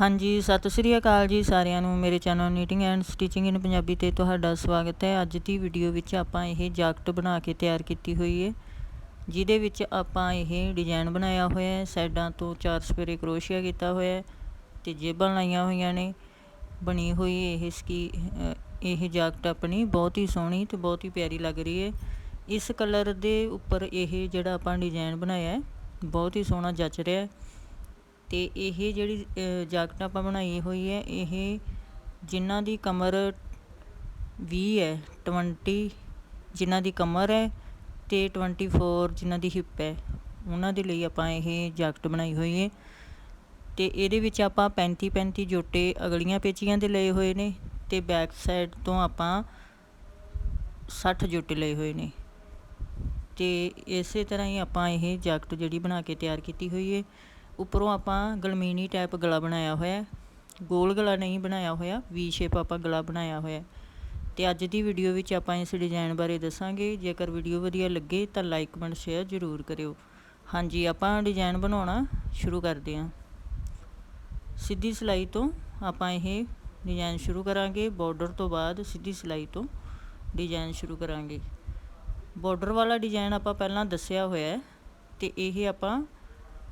ਹਾਂਜੀ, ਸਤਿ ਸ੍ਰੀ ਅਕਾਲ ਜੀ ਸਾਰਿਆਂ ਨੂੰ। ਮੇਰੇ channel knitting and stitching in Punjabi ਤੇ ਤੁਹਾਡਾ ਸਵਾਗਤ ਹੈ। ਅੱਜ ਦੀ ਵੀਡੀਓ ਵਿੱਚ ਆਪਾਂ ਇਹ ਜਾਕਟ ਬਣਾ ਕੇ ਤਿਆਰ ਕੀਤੀ ਹੋਈ ਹੈ ਜਿਹਦੇ ਵਿੱਚ ਆਪਾਂ ਇਹ ਡਿਜ਼ਾਈਨ ਬਣਾਇਆ ਹੋਇਆ ਹੈ। ਸਾਈਡਾਂ ਤੋਂ ਚਾਰ ਸਪੇਰੇ ਕਰੋਸ਼ੀਆ ਕੀਤਾ ਹੋਇਆ ਹੈ ਤੇ ਜੇਬਾਂ ਲਾਈਆਂ ਹੋਈਆਂ ਨੇ। ਬਣੀ ਹੋਈ ਇਹ ਸਕੀ ਇਹ ਜਾਕਟ ਆਪਣੀ ਬਹੁਤ ਹੀ ਸੋਹਣੀ ਤੇ ਬਹੁਤ ਹੀ ਪਿਆਰੀ ਲੱਗ ਰਹੀ ਹੈ ਇਸ ਕਲਰ ਦੇ ਉੱਪਰ ਇਹ ਜਿਹੜਾ ਆਪਾਂ ਡਿਜ਼ਾਈਨ ਬਣਾਇਆ ਹੈ, ਬਹੁਤ ਹੀ ਸੋਹਣਾ ਜੱਚ ਰਿਹਾ ਹੈ। ਅਤੇ ਇਹ ਜਿਹੜੀ ਜਾਕਟ ਆਪਾਂ ਬਣਾਈ ਹੋਈ ਹੈ, ਇਹ ਜਿਨ੍ਹਾਂ ਦੀ ਕਮਰ ਵੀਹ ਹੈ 20 ਜਿਨ੍ਹਾਂ ਦੀ ਕਮਰ ਹੈ ਅਤੇ ਟਵੰਟੀ ਫੋਰ ਜਿਨ੍ਹਾਂ ਦੀ ਹਿੱਪ ਹੈ। ਉਹਨਾਂ ਦੇ ਲਈ ਆਪਾਂ ਇਹ ਜਾਕਟ ਬਣਾਈ ਹੋਈ ਹੈ। ਤੇ ਇਹਦੇ ਵਿੱਚ ਆਪਾਂ 35 35 ਜੋਟੇ ਅਗਲੀਆਂ ਪੇਚੀਆਂ ਦੇ ਲਏ ਹੋਏ ਨੇ ਅਤੇ ਬੈਕ ਸਾਈਡ ਤੋਂ ਆਪਾਂ ਸੱਠ ਜੋਟੇ ਲਏ ਹੋਏ ਨੇ। ਅਤੇ ਇਸੇ ਤਰ੍ਹਾਂ ਹੀ ਆਪਾਂ ਇਹ ਜਾਕਟ ਜਿਹੜੀ ਬਣਾ ਕੇ ਤਿਆਰ ਕੀਤੀ ਹੋਈ ਹੈ। ਉੱਪਰੋਂ ਆਪਾਂ ਗਲਮੀਨੀ ਟਾਈਪ ਗਲਾ ਬਣਾਇਆ ਹੋਇਆ ਗੋਲ ਗਲਾ ਨਹੀਂ ਬਣਾਇਆ ਹੋਇਆ ਵੀ ਸ਼ੇਪ ਆਪਾਂ ਗਲਾ ਬਣਾਇਆ ਹੋਇਆ ਤੇ ਅੱਜ ਦੀ ਵੀਡੀਓ ਵਿੱਚ ਆਪਾਂ ਇਸ ਡਿਜ਼ਾਈਨ ਬਾਰੇ ਦੱਸਾਂਗੇ। ਜੇਕਰ ਵੀਡੀਓ ਵਧੀਆ ਲੱਗੇ ਤਾਂ ਲਾਈਕ ਕਮੈਂਟ ਸ਼ੇਅਰ ਜ਼ਰੂਰ ਕਰਿਓ। ਹਾਂਜੀ, ਆਪਾਂ ਡਿਜ਼ਾਈਨ ਬਣਾਉਣਾ ਸ਼ੁਰੂ ਕਰਦੇ ਹਾਂ। ਸਿੱਧੀ ਸਿਲਾਈ ਤੋਂ ਆਪਾਂ ਇਹ ਡਿਜ਼ਾਈਨ ਸ਼ੁਰੂ ਕਰਾਂਗੇ। ਬਾਰਡਰ ਤੋਂ ਬਾਅਦ ਸਿੱਧੀ ਸਿਲਾਈ ਤੋਂ ਡਿਜ਼ਾਈਨ ਸ਼ੁਰੂ ਕਰਾਂਗੇ। ਬਾਰਡਰ ਵਾਲਾ ਡਿਜ਼ਾਈਨ ਆਪਾਂ ਪਹਿਲਾਂ ਦੱਸਿਆ ਹੋਇਆ ਹੈ ਤੇ ਇਹ ਆਪਾਂ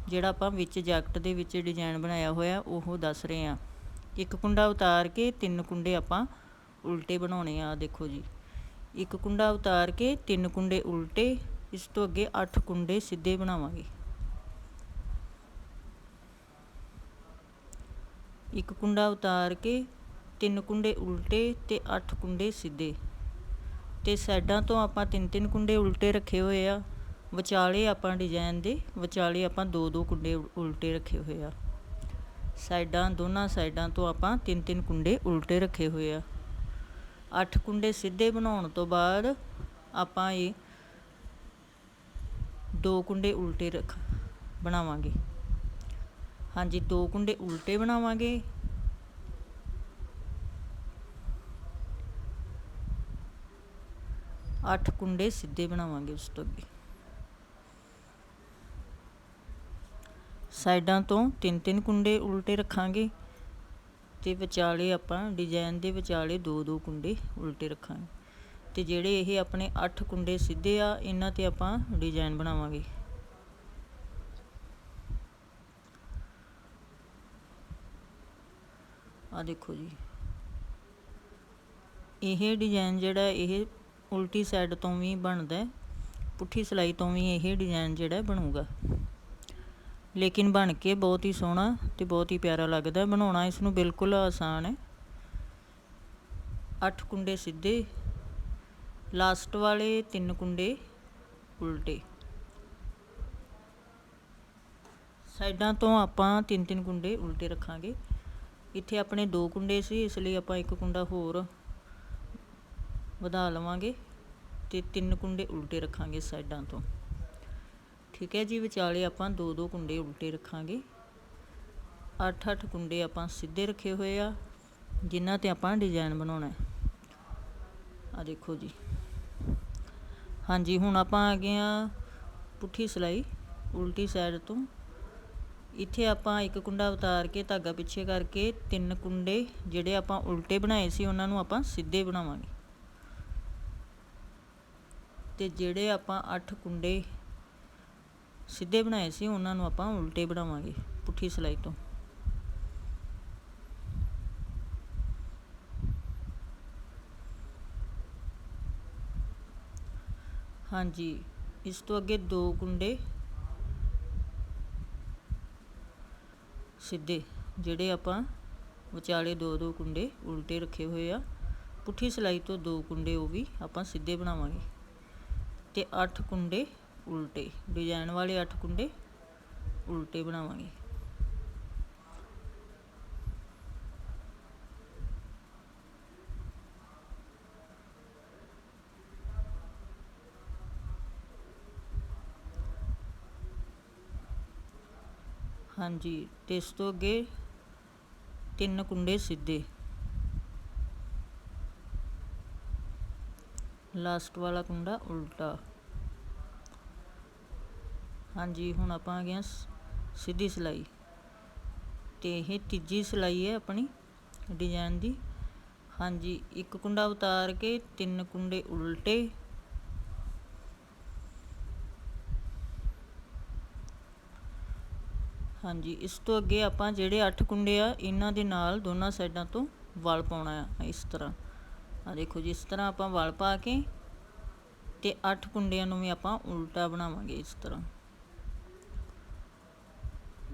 ਜਿਹੜਾ ਆਪਾਂ ਵਿੱਚ ਜੈਕਟ ਦੇ ਵਿੱਚ ਡਿਜ਼ਾਈਨ ਬਣਾਇਆ ਹੋਇਆ, ਉਹ ਦੱਸ ਰਹੇ ਆ ਇੱਕ ਕੁੰਡਾ ਉਤਾਰ ਕੇ ਤਿੰਨ ਕੁੰਡੇ ਆਪਾਂ ਉਲਟੇ ਬਣਾਉਣੇ ਆ, ਦੇਖੋ ਜੀ। ਇੱਕ ਕੁੰਡਾ ਉਤਾਰ ਕੇ ਤਿੰਨ ਕੁੰਡੇ ਉਲਟੇ, ਇਸ ਤੋਂ ਅੱਗੇ 8 ਕੁੰਡੇ ਸਿੱਧੇ ਬਣਾਵਾਂਗੇ। ਇੱਕ ਕੁੰਡਾ ਉਤਾਰ ਕੇ ਤਿੰਨ ਕੁੰਡੇ ਉਲਟੇ ਤੇ 8 ਕੁੰਡੇ ਸਿੱਧੇ। ਤੇ ਸਾਈਡਾਂ ਤੋਂ ਆਪਾਂ ਤਿੰਨ ਤਿੰਨ ਕੁੰਡੇ ਉਲਟੇ ਰੱਖੇ ਹੋਏ ਆ। ਵਿਚਾਲੇ ਆਪਾਂ ਡਿਜ਼ਾਈਨ ਦੇ, ਵਿਚਾਲੇ ਆਪਾਂ ਦੋ ਦੋ ਕੁੰਡੇ ਉਲਟੇ ਰੱਖੇ ਹੋਏ ਆ। ਸਾਈਡਾਂ, ਦੋਨਾਂ ਸਾਈਡਾਂ ਤੋਂ ਆਪਾਂ ਤਿੰਨ ਤਿੰਨ ਕੁੰਡੇ ਉਲਟੇ ਰੱਖੇ ਹੋਏ ਆ। ਅੱਠ ਕੁੰਡੇ ਸਿੱਧੇ ਬਣਾਉਣ ਤੋਂ ਬਾਅਦ ਆਪਾਂ ਇਹ ਦੋ ਕੁੰਡੇ ਉਲਟੇ ਰੱਖ, ਬਣਾਵਾਂਗੇ। ਹਾਂਜੀ, ਦੋ ਕੁੰਡੇ ਉਲਟੇ ਬਣਾਵਾਂਗੇ। ਅੱਠ ਕੁੰਡੇ ਸਿੱਧੇ ਬਣਾਵਾਂਗੇ ਉਸ ਤੋਂ ਅੱਗੇ। ਸਾਈਡਾਂ ਤੋਂ ਤਿੰਨ ਤਿੰਨ ਕੁੰਡੇ ਉਲਟੇ ਰੱਖਾਂਗੇ ਤੇ ਵਿਚਾਲੇ ਆਪਾਂ ਡਿਜ਼ਾਈਨ ਦੇ ਵਿਚਾਲੇ ਦੋ ਦੋ ਕੁੰਡੇ ਉਲਟੇ ਰੱਖਾਂਗੇ। ਤੇ ਜਿਹੜੇ ਇਹ ਆਪਣੇ 8 ਕੁੰਡੇ ਸਿੱਧੇ ਆ, ਇਹਨਾਂ ਤੇ ਆਪਾਂ ਡਿਜ਼ਾਈਨ ਬਣਾਵਾਂਗੇ। ਆ ਦੇਖੋ ਜੀ। ਇਹ ਡਿਜ਼ਾਈਨ ਜਿਹੜਾ ਇਹ ਉਲਟੀ ਸਾਈਡ ਤੋਂ ਵੀ ਬਣਦਾ, ਪੁੱਠੀ ਸਲਾਈ ਤੋਂ ਵੀ ਇਹ ਡਿਜ਼ਾਈਨ ਜਿਹੜਾ ਬਣੂਗਾ। ਲੇਕਿਨ ਬਣ ਕੇ ਬਹੁਤ ਹੀ ਸੋਹਣਾ ਤੇ ਬਹੁਤ ਹੀ ਪਿਆਰਾ ਲੱਗਦਾ। ਬਣਾਉਣਾ ਇਸ ਨੂੰ ਬਿਲਕੁਲ ਆਸਾਨ ਹੈ। ਅੱਠ ਕੁੰਡੇ ਸਿੱਧੇ ਲਾਸਟ ਵਾਲੇ ਤਿੰਨ ਕੁੰਡੇ ਉਲਟੇ। ਸਾਈਡਾਂ ਤੋਂ ਆਪਾਂ ਤਿੰਨ ਤਿੰਨ ਕੁੰਡੇ ਉਲਟੇ ਰੱਖਾਂਗੇ। ਇੱਥੇ ਆਪਣੇ ਦੋ ਕੁੰਡੇ ਸੀ, ਇਸ ਲਈ ਆਪਾਂ ਇੱਕ ਕੁੰਡਾ ਹੋਰ ਵਧਾ ਲਵਾਂਗੇ ਤੇ ਤਿੰਨ ਕੁੰਡੇ ਉਲਟੇ ਰੱਖਾਂਗੇ ਸਾਈਡਾਂ ਤੋਂ। ਠੀਕ ਹੈ ਜੀ, ਵਿਚਾਲੇ ਆਪਾਂ ਦੋ ਦੋ ਕੁੰਡੇ ਉਲਟੇ ਰੱਖਾਂਗੇ। 8-8 ਕੁੰਡੇ ਆਪਾਂ ਸਿੱਧੇ ਰੱਖੇ ਹੋਏ ਆ, ਜਿਨ੍ਹਾਂ ਤੇ ਆਪਾਂ ਡਿਜ਼ਾਈਨ ਬਣਾਉਣਾ ਹੈ। ਆ ਦੇਖੋ ਜੀ। ਹਾਂਜੀ, ਹੁਣ ਆਪਾਂ ਆ ਗਏ ਆ ਪੁੱਠੀ ਸਲਾਈ, ਉਲਟੀ ਸਾਈਡ ਤੋਂ। ਇੱਥੇ ਆਪਾਂ ਇੱਕ ਕੁੰਡਾ ਉਤਾਰ ਕੇ, ਧਾਗਾ ਪਿੱਛੇ ਕਰਕੇ ਤਿੰਨ ਕੁੰਡੇ ਜਿਹੜੇ ਆਪਾਂ ਉਲਟੇ ਬਣਾਏ ਸੀ, ਉਹਨਾਂ ਨੂੰ ਆਪਾਂ ਸਿੱਧੇ ਬਣਾਵਾਂਗੇ। ਤੇ ਜਿਹੜੇ ਆਪਾਂ 8 ਕੁੰਡੇ ਸਿੱਧੇ ਬਣਾਏ ਸੀ, ਉਹਨਾਂ ਨੂੰ ਆਪਾਂ ਉਲਟੇ ਬਣਾਵਾਂਗੇ ਪੁੱਠੀ ਸਿਲਾਈ ਤੋਂ। ਹਾਂਜੀ, ਇਸ ਤੋਂ ਅੱਗੇ ਦੋ ਕੁੰਡੇ ਸਿੱਧੇ, ਜਿਹੜੇ ਆਪਾਂ ਵਿਚਾਲੇ ਦੋ ਦੋ ਕੁੰਡੇ ਉਲਟੇ ਰੱਖੇ ਹੋਏ ਆ। ਪੁੱਠੀ ਸਿਲਾਈ ਤੋਂ ਦੋ ਕੁੰਡੇ ਉਹ ਵੀ ਆਪਾਂ ਸਿੱਧੇ ਬਣਾਵਾਂਗੇ। ਤੇ 8 ਕੁੰਡੇ ਉਲਟੇ ਡਿਜ਼ਾਈਨ ਵਾਲੇ 8 ਕੁੰਡੇ ਉਲਟੇ ਬਣਾਵਾਂਗੇ ਹਾਂਜੀ ਤੇ ਇਸ ਤੋਂ ਅੱਗੇ ਤਿੰਨ ਕੁੰਡੇ ਸਿੱਧੇ ਲਾਸਟ ਵਾਲਾ ਕੁੰਡਾ ਉਲਟਾ ਹਾਂਜੀ, ਹੁਣ ਆਪਾਂ ਆ ਗਏ ਹਾਂ ਸਿੱਧੀ ਸਿਲਾਈ। ਤੇ ਇਹ ਤੀਜੀ ਸਿਲਾਈ ਹੈ ਆਪਣੀ ਡਿਜ਼ਾਈਨ ਦੀ। ਹਾਂਜੀ, ਇੱਕ ਕੁੰਡਾ ਉਤਾਰ ਕੇ ਤਿੰਨ ਕੁੰਡੇ ਉਲਟੇ। ਹਾਂਜੀ, ਇਸ ਤੋਂ ਅੱਗੇ ਆਪਾਂ ਜਿਹੜੇ 8 ਕੁੰਡੇ ਆ, ਇਹਨਾਂ ਦੇ ਨਾਲ ਦੋਨਾਂ ਸਾਈਡਾਂ ਤੋਂ ਵਲ ਪਾਉਣਾ ਆ, ਇਸ ਤਰ੍ਹਾਂ। ਆ ਦੇਖੋ ਜੀ, ਇਸ ਤਰ੍ਹਾਂ ਆਪਾਂ ਵਲ ਪਾ ਕੇ ਤੇ 8 ਕੁੰਡਿਆਂ ਨੂੰ ਵੀ ਆਪਾਂ ਉਲਟਾ ਬਣਾਵਾਂਗੇ ਇਸ ਤਰ੍ਹਾਂ।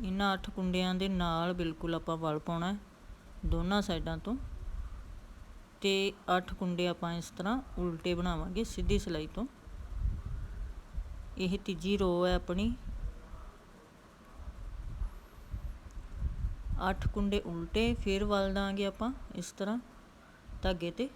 ਇਹਨਾਂ 8 ਕੁੰਡਿਆਂ ਦੇ ਨਾਲ ਬਿਲਕੁਲ ਆਪਾਂ ਵਲ ਪਾਉਣਾ ਦੋਨਾਂ ਸਾਈਡਾਂ ਤੋਂ। ਤੇ 8 ਕੁੰਡੇ ਆਪਾਂ ਇਸ ਤਰ੍ਹਾਂ ਉਲਟੇ ਬਣਾਵਾਂਗੇ ਸਿੱਧੀ ਸਿਲਾਈ ਤੋਂ। ਇਹ ਤੀਜੀ ਰੋ ਹੈ ਆਪਣੀ। 8 ਕੁੰਡੇ ਉਲਟੇ ਫਿਰ ਵਲ ਦਾਂਗੇ ਆਪਾਂ ਇਸ ਤਰ੍ਹਾਂ ਧਾਗੇ ਤੇ।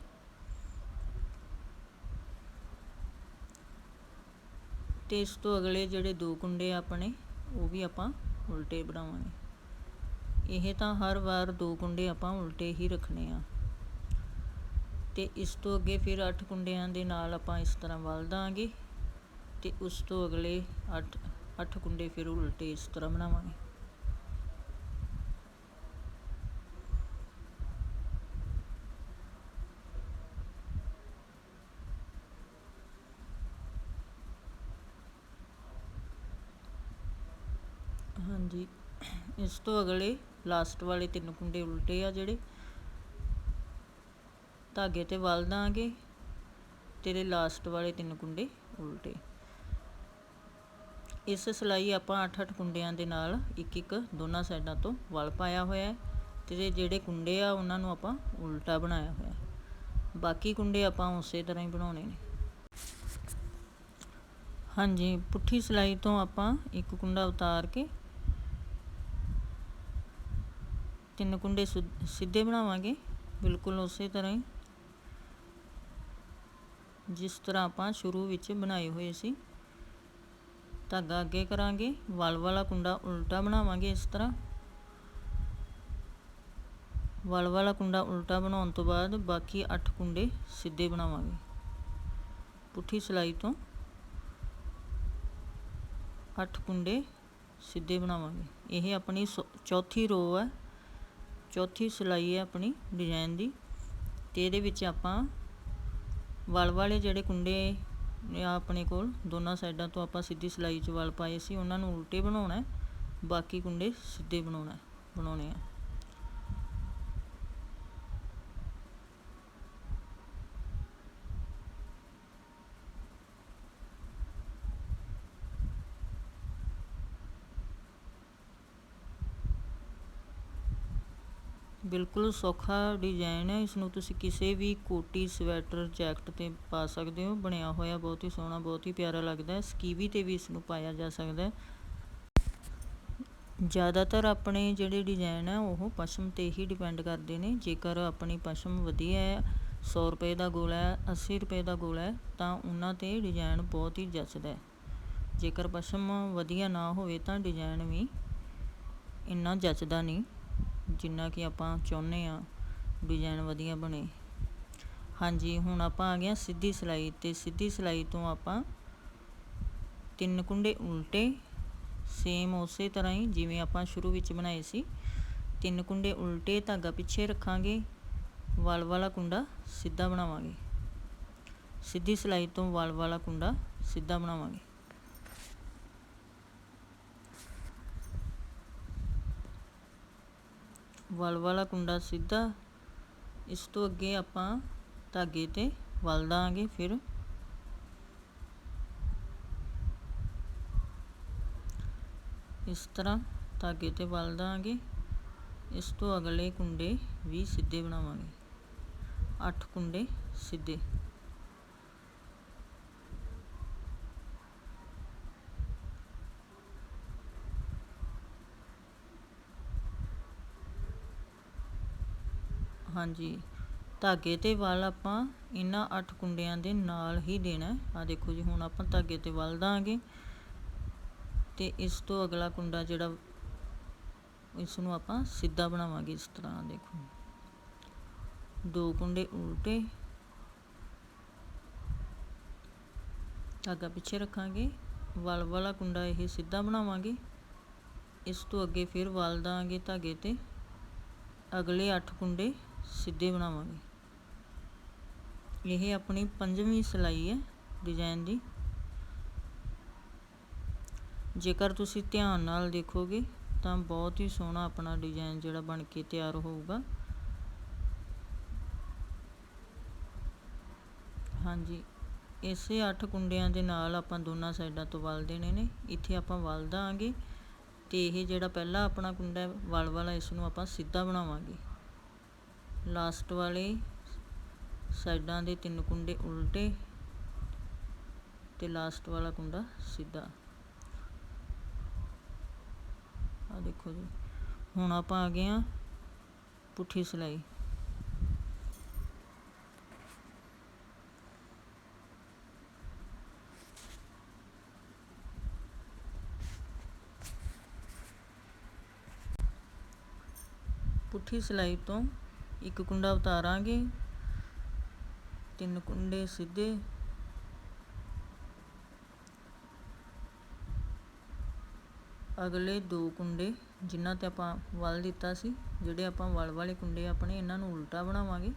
ਤੇ ਇਸ ਤੋਂ ਅਗਲੇ ਜਿਹੜੇ ਦੋ ਕੁੰਡੇ ਆਪਣੇ, ਉਹ ਵੀ ਆਪਾਂ ਉਲਟੇ ਬਣਾਵਾਂਗੇ। ਇਹ ਤਾਂ ਹਰ ਵਾਰ ਦੋ ਕੁੰਡੇ ਆਪਾਂ ਉਲਟੇ ਹੀ ਰੱਖਣੇ ਆ। ਤੇ ਇਸ ਤੋਂ ਅੱਗੇ ਫਿਰ 8 ਕੁੰਡਿਆਂ ਦੇ ਨਾਲ ਆਪਾਂ ਇਸ ਤਰ੍ਹਾਂ ਵਲ ਦਾਂਗੇ ਤੇ ਉਸ ਤੋਂ ਅਗਲੇ 8 8 ਕੁੰਡੇ ਫਿਰ ਉਲਟੇ ਇਸ ਤਰ੍ਹਾਂ ਬਣਾਵਾਂਗੇ। ਹਾਂਜੀ। ਇਸ ਤੋਂ ਅਗਲੇ ਲਾਸਟ ਵਾਲੇ ਤਿੰਨ ਕੁੰਡੇ ਉਲਟੇ ਆ ਜਿਹੜੇ। ਧਾਗੇ ਤੇ ਵਲ ਦਾਂਗੇ। ਤੇਰੇ ਲਾਸਟ ਵਾਲੇ ਤਿੰਨ ਕੁੰਡੇ ਉਲਟੇ। ਇਸ ਸਿਲਾਈ ਆਪਾਂ 8-8 ਕੁੰਡਿਆਂ ਦੇ ਨਾਲ ਇੱਕ ਇੱਕ ਦੋਨਾਂ ਸਾਈਡਾਂ ਤੋਂ ਵਲ ਪਾਇਆ ਹੋਇਆ ਹੈ ਤੇ ਜਿਹੜੇ ਕੁੰਡੇ ਆ ਉਹਨਾਂ ਨੂੰ ਆਪਾਂ ਉਲਟਾ ਬਣਾਇਆ ਹੋਇਆ ਬਾਕੀ ਕੁੰਡੇ ਆਪਾਂ ਉਸੇ ਤਰ੍ਹਾਂ ਹੀ ਬਣਾਉਣੇ ਨੇ। ਹਾਂਜੀ, ਪੁੱਠੀ ਸਿਲਾਈ ਤੋਂ ਆਪਾਂ ਇੱਕ ਕੁੰਡਾ ਉਤਾਰ ਕੇ ਤਿੰਨ ਕੁੰਡੇ ਸਿੱਧੇ ਬਣਾਵਾਂਗੇ, ਬਿਲਕੁਲ ਉਸੇ ਤਰ੍ਹਾਂ ਹੀ। ਜਿਸ ਤਰ੍ਹਾਂ ਆਪਾਂ ਸ਼ੁਰੂ ਵਿੱਚ ਬਣਾਏ ਹੋਏ ਸੀ। ਧਾਗਾ ਅੱਗੇ ਕਰਾਂਗੇ, ਵਲ ਵਾਲਾ ਕੁੰਡਾ ਉਲਟਾ ਬਣਾਵਾਂਗੇ ਇਸ ਤਰ੍ਹਾਂ। ਵਲ ਵਾਲਾ ਕੁੰਡਾ ਉਲਟਾ ਬਣਾਉਣ ਤੋਂ ਬਾਅਦ ਬਾਕੀ 8 ਕੁੰਡੇ ਸਿੱਧੇ ਬਣਾਵਾਂਗੇ। ਪੁੱਠੀ ਸਿਲਾਈ ਤੋਂ 8 ਕੁੰਡੇ ਸਿੱਧੇ ਬਣਾਵਾਂਗੇ। ਇਹ ਆਪਣੀ ਚੌਥੀ ਰੋ ਹੈ। ਚੌਥੀ ਸਿਲਾਈ ਹੈ ਆਪਣੀ ਡਿਜ਼ਾਈਨ ਦੀ ਤੇ ਇਹਦੇ ਵਿੱਚ ਆਪਾਂ ਵਲ ਵਾਲੇ ਜਿਹੜੇ ਕੁੰਡੇ ਆ ਆਪਣੇ ਕੋਲ, ਦੋਨਾਂ ਸਾਈਡਾਂ ਤੋਂ ਆਪਾਂ ਸਿੱਧੀ ਸਿਲਾਈ 'ਚ ਵਲ ਪਾਏ ਸੀ, ਉਹਨਾਂ ਨੂੰ ਉਲਟੇ ਬਣਾਉਣਾ ਬਾਕੀ ਕੁੰਡੇ ਸਿੱਧੇ ਬਣਾਉਣਾ ਬਣਾਉਣੇ ਆ। ਬਿਲਕੁਲ ਸੌਖਾ ਡਿਜ਼ਾਇਨ ਹੈ। ਇਸ ਨੂੰ ਤੁਸੀਂ ਕਿਸੇ ਵੀ ਕੋਟੀ, ਸਵੈਟਰ, ਜੈਕਟ ਤੇ ਪਾ ਸਕਦੇ ਹੋ। ਬਣਿਆ ਹੋਇਆ ਬਹੁਤ ਹੀ ਸੋਹਣਾ, ਬਹੁਤ ਹੀ ਪਿਆਰਾ ਲੱਗਦਾ ਹੈ। ਸਕੀਵੀ ਤੇ ਵੀ ਇਸ ਨੂੰ ਪਾਇਆ ਜਾ ਸਕਦਾ ਹੈ। ਜ਼ਿਆਦਾਤਰ ਆਪਣੇ ਜਿਹੜੇ ਡਿਜ਼ਾਈਨ ਹੈ, ਉਹ ਪਸ਼ਮ ਤੇ ਹੀ ਡਿਪੈਂਡ ਕਰਦੇ ਨੇ। ਜੇਕਰ ਆਪਣੀ ਪਸ਼ਮ ਵਧੀਆ ਹੈ 100 ਰੁਪਏ ਦਾ ਗੋਲਾ ਹੈ 80 ਰੁਪਏ ਦਾ ਗੋਲਾ ਹੈ, ਤਾਂ ਉਹਨਾਂ ਤੇ ਡਿਜ਼ਾਈਨ ਬਹੁਤ ਹੀ ਜੱਚਦਾ ਹੈ। ਜੇਕਰ ਪਸ਼ਮ ਵਧੀਆ ਨਾ ਹੋਵੇ, ਤਾਂ ਡਿਜ਼ਾਈਨ ਵੀ ਇੰਨਾ ਜੱਚਦਾ ਨਹੀਂ। ਜਿੰਨਾ ਕਿ ਆਪਾਂ ਚਾਹੁੰਦੇ ਹਾਂ ਡਿਜ਼ਾਈਨ ਵਧੀਆ ਬਣੇ। ਹਾਂਜੀ, ਹੁਣ ਆਪਾਂ ਆ ਗਏ ਸਿੱਧੀ ਸਿਲਾਈ ਤੇ ਸਿੱਧੀ ਸਿਲਾਈ ਤੋਂ ਆਪਾਂ ਤਿੰਨ ਕੁੰਡੇ ਉਲਟੇ ਸੇਮ ਉਸੇ ਤਰ੍ਹਾਂ ਹੀ ਜਿਵੇਂ ਆਪਾਂ ਸ਼ੁਰੂ ਵਿੱਚ ਬਣਾਏ ਸੀ। ਤਿੰਨ ਕੁੰਡੇ ਉਲਟੇ, ਧਾਗਾ ਪਿੱਛੇ ਰੱਖਾਂਗੇ, ਵਲ ਵਾਲਾ ਕੁੰਡਾ ਸਿੱਧਾ ਬਣਾਵਾਂਗੇ। ਸਿੱਧੀ ਸਿਲਾਈ ਤੋਂ ਵਲ ਵਾਲਾ ਕੁੰਡਾ ਸਿੱਧਾ ਬਣਾਵਾਂਗੇ। ਵਲ ਵਾਲਾ ਕੁੰਡਾ ਸਿੱਧਾ, ਇਸ ਤੋਂ ਅੱਗੇ ਆਪਾਂ ਧਾਗੇ ਤੇ ਵਲ ਦਾਂਗੇ ਫਿਰ। ਇਸ ਤਰ੍ਹਾਂ ਧਾਗੇ ਤੇ ਵਲ ਦਾਂਗੇ। ਇਸ ਤੋਂ ਅਗਲੇ ਕੁੰਡੇ ਵੀ ਸਿੱਧੇ ਬਣਾਵਾਂਗੇ। 8 ਕੁੰਡੇ ਸਿੱਧੇ। ਹਾਂਜੀ। ਧਾਗੇ ਤੇ ਵਲ ਆਪਾਂ ਇਹਨਾਂ 8 ਕੁੰਡਿਆਂ ਦੇ ਨਾਲ ਹੀ ਦੇਣਾ। ਆ ਦੇਖੋ ਜੀ, ਹੁਣ ਆਪਾਂ ਧਾਗੇ ਤੇ ਵਲ ਦਾਂਗੇ। ਤੇ ਇਸ ਤੋਂ ਅਗਲਾ ਕੁੰਡਾ ਜਿਹੜਾ ਇਸ ਨੂੰ ਆਪਾਂ ਸਿੱਧਾ ਬਣਾਵਾਂਗੇ ਇਸ ਤਰ੍ਹਾਂ, ਦੇਖੋ। ਦੋ ਕੁੰਡੇ ਉਲਟੇ। ਧਾਗਾ ਪਿੱਛੇ ਰੱਖਾਂਗੇ। ਵਲ ਵਾਲਾ ਕੁੰਡਾ ਇਹ ਸਿੱਧਾ ਬਣਾਵਾਂਗੇ। ਇਸ ਤੋਂ ਅੱਗੇ ਫਿਰ ਵਲ ਦਾਂਗੇ ਧਾਗੇ ਤੇ। ਅਗਲੇ 8 ਕੁੰਡੇ ਸਿੱਧੇ ਬਣਾਵਾਂਗੇ। ਇਹ ਆਪਣੀ ਪੰਜਵੀਂ ਸਿਲਾਈ ਹੈ ਡਿਜ਼ਾਈਨ ਦੀ। ਜੇਕਰ ਤੁਸੀਂ ਧਿਆਨ ਨਾਲ ਦੇਖੋਗੇ, ਤਾਂ ਬਹੁਤ ਹੀ ਸੋਹਣਾ ਆਪਣਾ ਡਿਜ਼ਾਈਨ ਜਿਹੜਾ ਬਣ ਕੇ ਤਿਆਰ ਹੋਊਗਾ। ਹਾਂਜੀ, ਇਸੇ 8 ਕੁੰਡਿਆਂ ਦੇ ਨਾਲ ਆਪਾਂ ਦੋਨਾਂ ਸਾਈਡਾਂ ਤੋਂ ਵਲ ਦੇਣੇ ਨੇ। ਇੱਥੇ ਆਪਾਂ ਵਲ ਦਾਂਗੇ ਤੇ ਇਹ ਜਿਹੜਾ ਪਹਿਲਾ ਆਪਣਾ ਕੁੰਡਾ ਵਲ ਵਾਲਾ, ਇਸ ਨੂੰ ਆਪਾਂ ਸਿੱਧਾ ਬਣਾਵਾਂਗੇ। ਲਾਸਟ ਵਾਲੇ ਸਾਈਡਾਂ ਦੇ ਤਿੰਨ ਕੁੰਡੇ ਉਲਟੇ ਤੇ ਲਾਸਟ ਵਾਲਾ ਕੁੰਡਾ ਸਿੱਧਾ। ਆ ਦੇਖੋ ਜੀ, ਹੁਣ ਆਪਾਂ ਆ ਗਏ ਆ ਪੁੱਠੀ ਸਿਲਾਈ। ਪੁੱਠੀ ਸਿਲਾਈ ਤੋਂ ਇੱਕ ਕੁੰਡਾ ਉਤਾਰਾਂਗੇ, ਤਿੰਨ ਕੁੰਡੇ ਸਿੱਧੇ। ਅਗਲੇ ਦੋ ਕੁੰਡੇ ਜਿਨ੍ਹਾਂ ਤੇ ਆਪਾਂ ਵਲ ਦਿੱਤਾ ਸੀ, ਜਿਹੜੇ ਆਪਾਂ ਵਲ ਵਾਲੇ ਕੁੰਡੇ ਆਪਣੇ ਇਹਨਾਂ ਨੂੰ ਉਲਟਾ ਬਣਾਵਾਂਗੇ।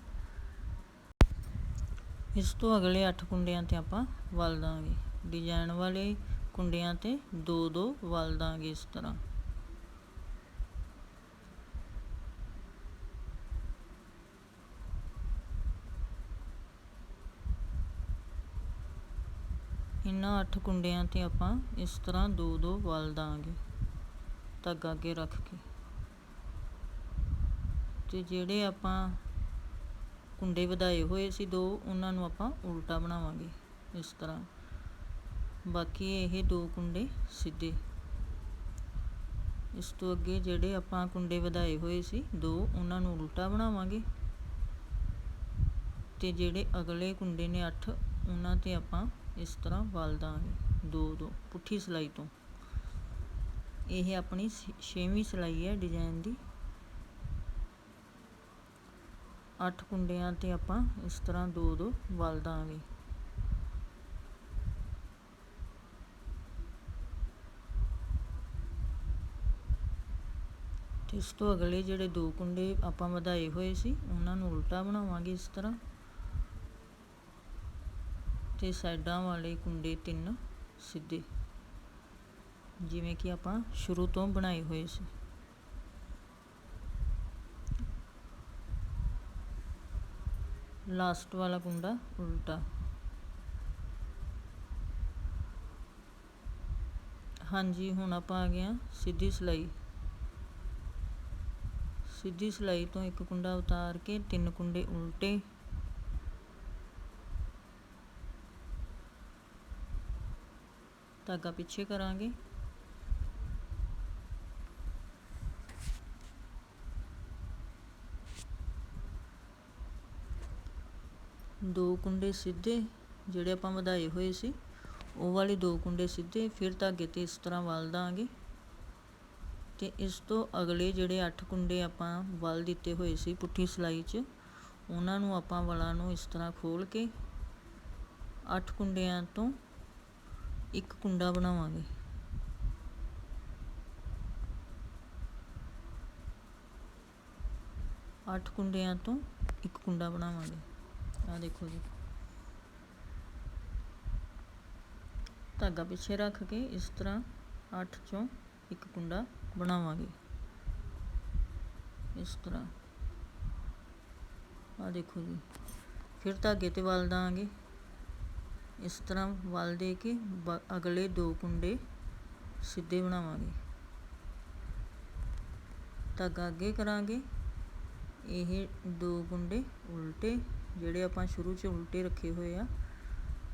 ਇਸ ਤੋਂ ਅਗਲੇ 8 ਕੁੰਡਿਆਂ ਤੇ ਆਪਾਂ ਵਲ ਦਾਂਗੇ। ਡਿਜ਼ਾਈਨ ਵਾਲੇ ਕੁੰਡਿਆਂ ਤੇ ਦੋ ਦੋ ਵਲ ਦਾਂਗੇ ਇਸ ਤਰ੍ਹਾਂ। ਇਹਨਾਂ ਅੱਠ ਕੁੰਡਿਆਂ ਤੇ ਆਪਾਂ ਇਸ ਤਰ੍ਹਾਂ ਦੋ ਦੋ ਵਲ ਦਾਂਗੇ। ਧਾਗਾ ਅੱਗੇ ਰੱਖ ਕੇ। ਤੇ ਜਿਹੜੇ ਆਪਾਂ ਕੁੰਡੇ ਵਧਾਏ ਹੋਏ ਸੀ ਦੋ, ਉਹਨਾਂ ਨੂੰ ਆਪਾਂ ਉਲਟਾ ਬਣਾਵਾਂਗੇ ਇਸ ਤਰ੍ਹਾਂ। ਬਾਕੀ ਇਹ ਦੋ ਕੁੰਡੇ ਸਿੱਧੇ। ਇਸ ਤੋਂ ਅੱਗੇ ਜਿਹੜੇ ਆਪਾਂ ਕੁੰਡੇ ਵਧਾਏ ਹੋਏ ਸੀ ਦੋ, ਉਹਨਾਂ ਨੂੰ ਉਲਟਾ ਬਣਾਵਾਂਗੇ। ਤੇ ਜਿਹੜੇ ਅਗਲੇ ਕੁੰਡੇ ਨੇ 8 ਉਹਨਾਂ ਤੇ ਆਪਾਂ ਇਸ ਤਰ੍ਹਾਂ ਵਲ ਦਾਂਗੇ ਦੋ ਦੋ, ਪੁੱਠੀ ਸਿਲਾਈ ਤੋਂ। ਇਹ ਆਪਣੀ ਛੇਵੀਂ ਸਿਲਾਈ ਹੈ ਡਿਜ਼ਾਈਨ ਦੀ। 8 ਕੁੰਡਿਆਂ ਤੇ ਆਪਾਂ ਇਸ ਤਰ੍ਹਾਂ ਦੋ ਦੋ ਵਲ ਦਾਂਗੇ ਇਸ ਤੋਂ ਅਗਲੇ ਜਿਹੜੇ ਦੋ ਕੁੰਡੇ ਆਪਾਂ ਵਧਾਏ ਹੋਏ ਸੀ, ਉਹਨਾਂ ਨੂੰ ਉਲਟਾ ਬਣਾਵਾਂਗੇ ਇਸ ਤਰ੍ਹਾਂ। ਤੇ ਸਾਈਡਾਂ ਵਾਲੇ ਕੁੰਡੇ ਤਿੰਨ ਸਿੱਧੇ, ਜਿਵੇਂ ਕਿ ਆਪਾਂ ਸ਼ੁਰੂ ਤੋਂ ਬਣਾਏ ਹੋਏ ਸੀ। ਲਾਸਟ ਵਾਲਾ ਕੁੰਡਾ ਉਲਟਾ। ਹਾਂਜੀ, ਹੁਣ ਆਪਾਂ ਆ ਗਏ ਆ ਸਿੱਧੀ ਸਿਲਾਈ। ਸਿੱਧੀ ਸਿਲਾਈ ਤੋਂ ਇੱਕ ਕੁੰਡਾ ਉਤਾਰ ਕੇ ਤਿੰਨ ਕੁੰਡੇ ਉਲਟੇ ਧਾਗਾ ਪਿੱਛੇ ਕਰਾਂਗੇ। ਦੋ ਕੁੰਡੇ ਸਿੱਧੇ, ਜਿਹੜੇ ਆਪਾਂ ਵਧਾਏ ਹੋਏ ਸੀ, ਉਹ ਵਾਲੇ ਦੋ ਕੁੰਡੇ ਸਿੱਧੇ, ਫਿਰ ਧਾਗੇ ਤੇ ਇਸ ਤਰ੍ਹਾਂ ਵਲ ਦਾਂਗੇ। ਤੇ ਇਸ ਤੋਂ ਅਗਲੇ ਜਿਹੜੇ 8 ਕੁੰਡੇ ਆਪਾਂ ਵਲ ਦਿੱਤੇ ਹੋਏ ਸੀ ਪੁੱਠੀ ਸਿਲਾਈ 'ਚ, ਉਹਨਾਂ ਨੂੰ ਆਪਾਂ ਵਲਾਂ ਨੂੰ ਇਸ ਤਰ੍ਹਾਂ ਖੋਲ ਕੇ 8 ਕੁੰਡਿਆਂ ਤੋਂ ਇੱਕ ਕੁੰਡਾ ਬਣਾਵਾਂਗੇ। ਅੱਠ ਕੁੰਡਿਆਂ ਤੋਂ ਇੱਕ ਕੁੰਡਾ ਬਣਾਵਾਂਗੇ। ਆ ਦੇਖੋ ਜੀ। ਧਾਗਾ ਪਿੱਛੇ ਰੱਖ ਕੇ ਇਸ ਤਰ੍ਹਾਂ 8 ਚੋਂ ਇੱਕ ਕੁੰਡਾ ਬਣਾਵਾਂਗੇ। ਇਸ ਤਰ੍ਹਾਂ। ਆ ਦੇਖੋ ਜੀ। ਫਿਰ ਧਾਗੇ ਤੇ ਵਲ ਦਾਂਗੇ। ਇਸ ਤਰ੍ਹਾਂ ਵਲ ਦੇ ਕੇ ਬ ਅਗਲੇ ਦੋ ਕੁੰਡੇ ਸਿੱਧੇ ਬਣਾਵਾਂਗੇ। ਧਾਗਾ ਅੱਗੇ ਕਰਾਂਗੇ। ਇਹ ਦੋ ਕੁੰਡੇ ਉਲਟੇ, ਜਿਹੜੇ ਆਪਾਂ ਸ਼ੁਰੂ 'ਚ ਉਲਟੇ ਰੱਖੇ ਹੋਏ ਆ,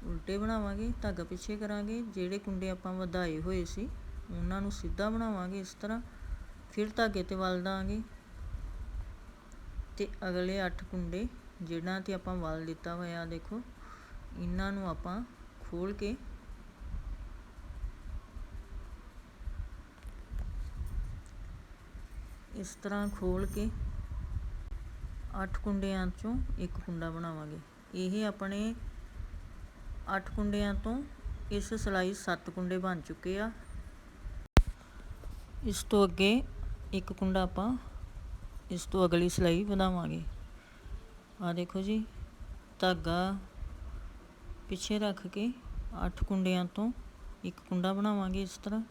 ਉਲਟੇ ਬਣਾਵਾਂਗੇ। ਧਾਗਾ ਪਿੱਛੇ ਕਰਾਂਗੇ। ਜਿਹੜੇ ਕੁੰਡੇ ਆਪਾਂ ਵਧਾਏ ਹੋਏ ਸੀ, ਉਹਨਾਂ ਨੂੰ ਸਿੱਧਾ ਬਣਾਵਾਂਗੇ ਇਸ ਤਰ੍ਹਾਂ। ਫਿਰ ਧਾਗੇ ਤੇ ਵਲ ਦਾਂਗੇ। ਤੇ ਅਗਲੇ 8 ਕੁੰਡੇ, ਜਿਹਨਾਂ ਤੇ ਆਪਾਂ ਵਲ ਦਿੱਤਾ ਹੋਇਆ, ਦੇਖੋ। ਇਹਨਾਂ ਨੂੰ ਆਪਾਂ ਖੋਲ ਕੇ ਇਸ ਤਰ੍ਹਾਂ ਖੋਲ ਕੇ 8 ਕੁੰਡਿਆਂ ਚੋਂ ਇੱਕ ਕੁੰਡਾ ਬਣਾਵਾਂਗੇ। ਇਹ ਆਪਣੇ 8 ਕੁੰਡਿਆਂ ਤੋਂ ਇਸ ਸਿਲਾਈ 7 ਕੁੰਡੇ ਬਣ ਚੁੱਕੇ ਆ। ਇਸ ਤੋਂ ਅੱਗੇ ਇੱਕ ਕੁੰਡਾ ਆਪਾਂ ਇਸ ਤੋਂ ਅਗਲੀ ਸਿਲਾਈ ਵਧਾਵਾਂਗੇ ਆ ਦੇਖੋ ਜੀ, ਧਾਗਾ ਪਿੱਛੇ ਰੱਖ ਕੇ 8 ਕੁੰਡਿਆਂ ਤੋਂ ਇੱਕ ਕੁੰਡਾ ਬਣਾਵਾਂਗੇ ਇਸ ਤਰ੍ਹਾਂ।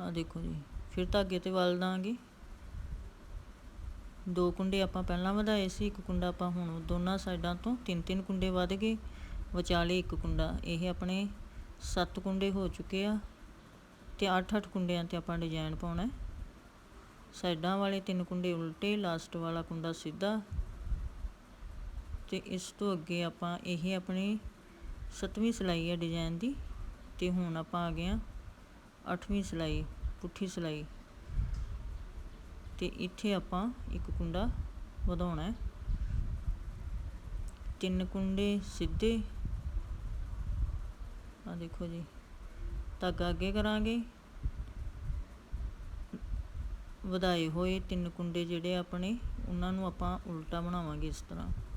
ਆ ਦੇਖੋ ਜੀ, ਫਿਰ ਧਾਗੇ ਤੇ ਵਲ ਦਾਂਗੇ। ਦੋ ਕੁੰਡੇ ਆਪਾਂ ਪਹਿਲਾਂ ਵਧਾਏ ਸੀ, ਇੱਕ ਕੁੰਡਾ ਆਪਾਂ ਹੁਣ ਦੋਨਾਂ ਸਾਈਡਾਂ ਤੋਂ ਤਿੰਨ ਤਿੰਨ ਕੁੰਡੇ ਵਧ ਗਏ। ਵਿਚਾਲੇ ਇੱਕ ਕੁੰਡਾ, ਇਹ ਆਪਣੇ 7 ਕੁੰਡੇ ਹੋ ਚੁੱਕੇ ਆ ਤੇ 8-8 ਕੁੰਡਿਆਂ ਤੇ ਆਪਾਂ ਡਿਜ਼ਾਈਨ ਪਾਉਣਾ ਸਾਈਡਾਂ ਵਾਲੇ ਤਿੰਨ ਕੁੰਡੇ ਉਲਟੇ ਲਾਸਟ ਵਾਲਾ ਕੁੰਡਾ ਸਿੱਧਾ ਅਤੇ ਇਸ ਤੋਂ ਅੱਗੇ ਆਪਾਂ ਇਹ ਆਪਣੀ ਸੱਤਵੀਂ ਸਿਲਾਈ ਹੈ ਡਿਜ਼ਾਈਨ ਦੀ ਅਤੇ ਹੁਣ ਆਪਾਂ ਆ ਗਏ ਹਾਂ ਅੱਠਵੀਂ ਸਿਲਾਈ, ਪੁੱਠੀ ਸਿਲਾਈ। ਤੇ ਇੱਥੇ ਆਪਾਂ ਇੱਕ ਕੁੰਡਾ ਵਧਾਉਣਾ ਹੈ। ਤਿੰਨ ਕੁੰਡੇ ਸਿੱਧੇ। ਆ ਦੇਖੋ ਜੀ ਧਾਗਾ ਅੱਗੇ ਕਰਾਂਗੇ। ਵਧਾਏ ਹੋਏ ਤਿੰਨ ਕੁੰਡੇ ਜਿਹੜੇ ਆਪਣੇ, ਉਹਨਾਂ ਨੂੰ ਆਪਾਂ ਉਲਟਾ ਬਣਾਵਾਂਗੇ ਇਸ ਤਰ੍ਹਾਂ।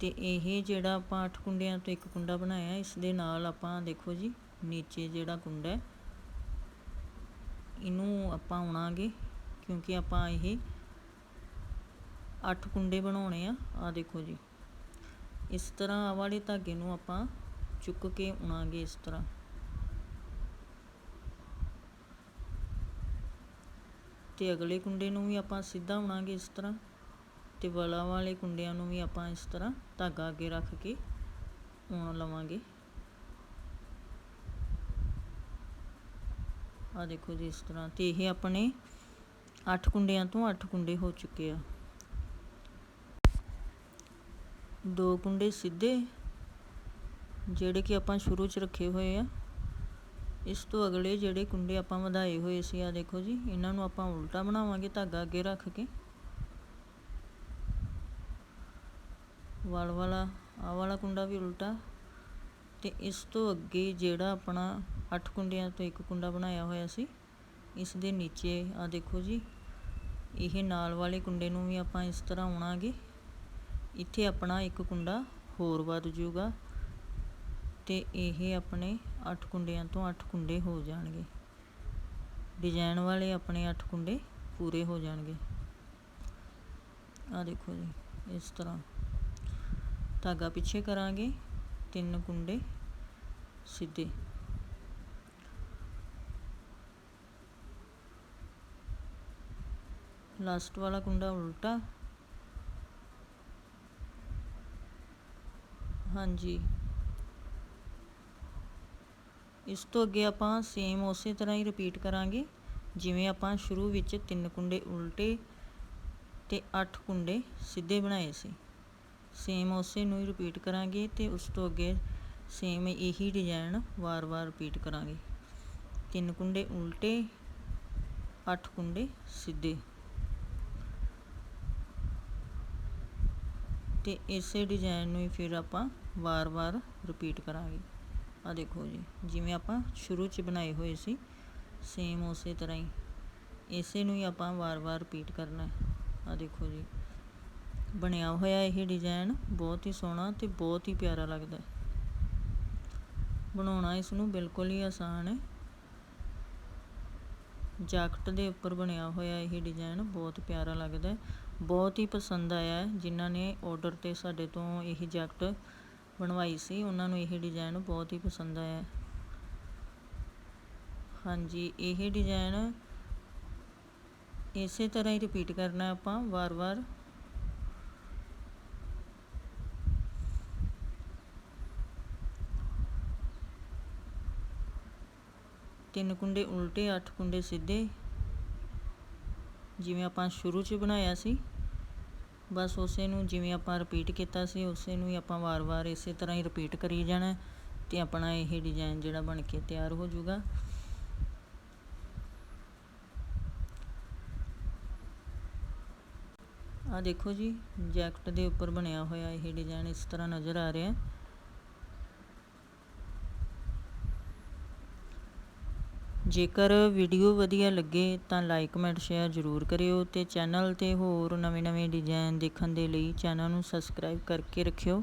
ਤੇ ਇਹ ਜਿਹੜਾ ਆਪਾਂ ਅੱਠ ਕੁੰਡਿਆਂ ਤੋਂ ਇੱਕ ਕੁੰਡਾ ਬਣਾਇਆ, ਇਸ ਦੇ ਨਾਲ ਆਪਾਂ ਦੇਖੋ ਜੀ, ਨੀਚੇ ਜਿਹੜਾ ਕੁੰਡਾ ਹੈ, ਇਹਨੂੰ ਆਪਾਂ ਉਣਾਂਗੇ ਕਿਉਂਕਿ ਆਪਾਂ ਇਹ ਅੱਠ ਕੁੰਡੇ ਬਣਾਉਣੇ ਆ ਆ ਦੇਖੋ ਜੀ। ਇਸ ਤਰ੍ਹਾਂ ਆ ਵਾਲੇ ਧਾਗੇ ਨੂੰ ਆਪਾਂ ਚੁੱਕ ਕੇ ਉਣਾਂਗੇ ਇਸ ਤਰ੍ਹਾਂ। ਤੇ ਅਗਲੇ ਕੁੰਡੇ ਨੂੰ ਵੀ ਆਪਾਂ ਸਿੱਧਾ ਉਣਾਂਗੇ ਇਸ ਤਰ੍ਹਾਂ। ਅਤੇ ਵਲਾ ਵਾਲੇ ਕੁੰਡਿਆਂ ਨੂੰ ਵੀ ਆਪਾਂ ਇਸ ਤਰ੍ਹਾਂ ਧਾਗਾ ਅੱਗੇ ਰੱਖ ਕੇ ਉਣ ਲਵਾਂਗੇ। ਆ ਦੇਖੋ ਜੀ ਇਸ ਤਰ੍ਹਾਂ ਤੇ ਇਹ ਆਪਣੇ 8 ਕੁੰਡਿਆਂ ਤੋਂ 8 ਕੁੰਡੇ ਹੋ ਚੁੱਕੇ ਆ। ਦੋ ਕੁੰਡੇ ਸਿੱਧੇ ਜਿਹੜੇ ਕਿ ਆਪਾਂ ਸ਼ੁਰੂ ਚ ਰੱਖੇ ਹੋਏ ਆ। ਇਸ ਤੋਂ ਅਗਲੇ ਜਿਹੜੇ ਕੁੰਡੇ ਆਪਾਂ ਵਧਾਏ ਹੋਏ ਸੀ ਆ ਦੇਖੋ ਜੀ, ਇਹਨਾਂ ਨੂੰ ਆਪਾਂ ਉਲਟਾ ਬਣਾਵਾਂਗੇ, ਧਾਗਾ ਅੱਗੇ ਰੱਖ ਕੇ। ਵਲ ਵਾਲਾ, ਆਹ ਵਾਲਾ ਕੁੰਡਾ ਵੀ ਉਲਟਾ। ਤੇ ਇਸ ਤੋਂ ਅੱਗੇ ਜਿਹੜਾ ਆਪਣਾ ਅੱਠ ਕੁੰਡਿਆਂ ਤੋਂ ਇੱਕ ਕੁੰਡਾ ਬਣਾਇਆ ਹੋਇਆ ਸੀ, ਇਸ ਦੇ ਨੀਚੇ ਆ ਦੇਖੋ ਜੀ, ਇਹ ਨਾਲ ਵਾਲੇ ਕੁੰਡੇ ਨੂੰ ਵੀ ਆਪਾਂ ਇਸ ਤਰ੍ਹਾਂ ਉਣਾਂਗੇ ਇੱਥੇ ਆਪਣਾ ਇੱਕ ਕੁੰਡਾ ਹੋਰ ਵੱਧ ਜਾਊਗਾ ਤੇ ਇਹ ਆਪਣੇ 8 ਕੁੰਡਿਆਂ ਤੋਂ 8 ਕੁੰਡੇ ਹੋ ਜਾਣਗੇ। ਡਿਜ਼ਾਈਨ ਵਾਲੇ ਆਪਣੇ 8 ਕੁੰਡੇ ਪੂਰੇ ਹੋ ਜਾਣਗੇ। ਆ ਦੇਖੋ ਜੀ, ਇਸ ਤਰ੍ਹਾਂ। ਧਾਗਾ ਪਿੱਛੇ ਕਰਾਂਗੇ। ਤਿੰਨ ਕੁੰਡੇ ਸਿੱਧੇ। ਲਾਸਟ ਵਾਲਾ ਕੁੰਡਾ ਉਲਟਾ। ਹਾਂਜੀ। ਇਸ ਤੋਂ ਅੱਗੇ ਆਪਾਂ ਸੇਮ ਉਸੇ ਤਰ੍ਹਾਂ ਹੀ ਰਿਪੀਟ ਕਰਾਂਗੇ। ਜਿਵੇਂ ਆਪਾਂ ਸ਼ੁਰੂ ਵਿੱਚ ਤਿੰਨ ਕੁੰਡੇ ਉਲਟੇ ਤੇ 8 ਕੁੰਡੇ ਸਿੱਧੇ ਬਣਾਏ ਸੀ। ਸੇਮ ਉਸੇ ਨੂੰ ਹੀ ਰਿਪੀਟ ਕਰਾਂਗੇ ਤੇ ਉਸ ਤੋਂ ਅੱਗੇ ਸੇਮ ਇਹੀ ਡਿਜ਼ਾਈਨ ਵਾਰ-ਵਾਰ ਰਿਪੀਟ ਕਰਾਂਗੇ। ਤਿੰਨ ਕੁੰਡੇ ਉਲਟੇ, ਅੱਠ ਕੁੰਡੇ ਸਿੱਧੇ। ਤੇ ਇਸੇ ਡਿਜ਼ਾਈਨ ਨੂੰ ਹੀ ਫਿਰ ਆਪਾਂ ਵਾਰ-ਵਾਰ ਰਿਪੀਟ ਕਰਾਂਗੇ। ਆ ਦੇਖੋ ਜੀ, ਜਿਵੇਂ ਆਪਾਂ ਸ਼ੁਰੂ 'ਚ ਬਣਾਏ ਹੋਏ ਸੀ ਸੇਮ ਉਸੇ ਤਰ੍ਹਾਂ ਹੀ। ਇਸੇ ਨੂੰ ਹੀ ਆਪਾਂ ਵਾਰ-ਵਾਰ ਰਿਪੀਟ ਕਰਨਾ ਆ ਦੇਖੋ ਜੀ। ਬਣਿਆ ਹੋਇਆ ਇਹ ਡਿਜ਼ਾਈਨ ਬਹੁਤ ਹੀ ਸੋਹਣਾ ਤੇ ਬਹੁਤ ਹੀ ਪਿਆਰਾ ਲੱਗਦਾ ਹੈ। ਬਣਾਉਣਾ ਇਸ ਨੂੰ ਬਿਲਕੁਲ ਹੀ ਆਸਾਨ ਹੈ। ਜਾਕਟ ਦੇ ਉੱਪਰ ਬਣਿਆ ਹੋਇਆ ਇਹ ਡਿਜ਼ਾਈਨ ਬਹੁਤ ਪਿਆਰਾ ਲੱਗਦਾ ਹੈ। ਬਹੁਤ ਹੀ ਪਸੰਦ ਆਇਆ ਜਿਨ੍ਹਾਂ ਨੇ ਆਰਡਰ ਤੇ ਸਾਡੇ ਤੋਂ ਇਹ ਜੈਕਟ ਬਣਵਾਈ ਸੀ, ਉਹਨਾਂ ਨੂੰ ਇਹ ਡਿਜ਼ਾਈਨ ਬਹੁਤ ਹੀ ਪਸੰਦ ਆਇਆ ਹਾਂਜੀ, ਇਹ ਡਿਜ਼ਾਈਨ ਇਸੇ ਤਰ੍ਹਾਂ ਹੀ ਰਿਪੀਟ ਕਰਨਾ ਆਪਾਂ ਵਾਰ-ਵਾਰ। ਤਿੰਨ ਕੁੰਡੇ ਉਲਟੇ, ਅੱਠ ਕੁੰਡੇ ਸਿੱਧੇ। ਜਿਵੇਂ ਆਪਾਂ ਸ਼ੁਰੂ 'ਚ ਬਣਾਇਆ ਸੀ। ਬਸ ਉਸੇ ਨੂੰ ਜਿਵੇਂ ਆਪਾਂ ਰਿਪੀਟ ਕੀਤਾ ਸੀ, ਉਸੇ ਨੂੰ ਹੀ ਆਪਾਂ ਵਾਰ-ਵਾਰ ਇਸੇ ਤਰ੍ਹਾਂ ਹੀ ਰਿਪੀਟ ਕਰੀ ਜਾਣਾ ਤੇ ਆਪਣਾ ਇਹ ਡਿਜ਼ਾਈਨ ਜਿਹੜਾ ਬਣ ਕੇ ਤਿਆਰ ਹੋ ਜਾਊਗਾ। ਆ ਦੇਖੋ ਜੀ, ਜੈਕਟ ਦੇ ਉੱਪਰ ਬਣਿਆ ਹੋਇਆ ਇਹ ਡਿਜ਼ਾਈਨ ਇਸ ਤਰ੍ਹਾਂ ਨਜ਼ਰ ਆ ਰਿਹਾ। ਹੈ ਜੇਕਰ ਵੀਡੀਓ ਵਧੀਆ ਲੱਗੇ ਤਾਂ ਲਾਈਕ ਕਮੈਂਟ ਸ਼ੇਅਰ ਜ਼ਰੂਰ ਕਰਿਓ ਤੇ ਚੈਨਲ ਤੇ ਹੋਰ ਨਵੇਂ-ਨਵੇਂ ਡਿਜ਼ਾਈਨ ਦੇਖਣ ਦੇ ਲਈ ਚੈਨਲ ਨੂੰ ਸਬਸਕ੍ਰਾਈਬ ਕਰਕੇ ਰੱਖਿਓ।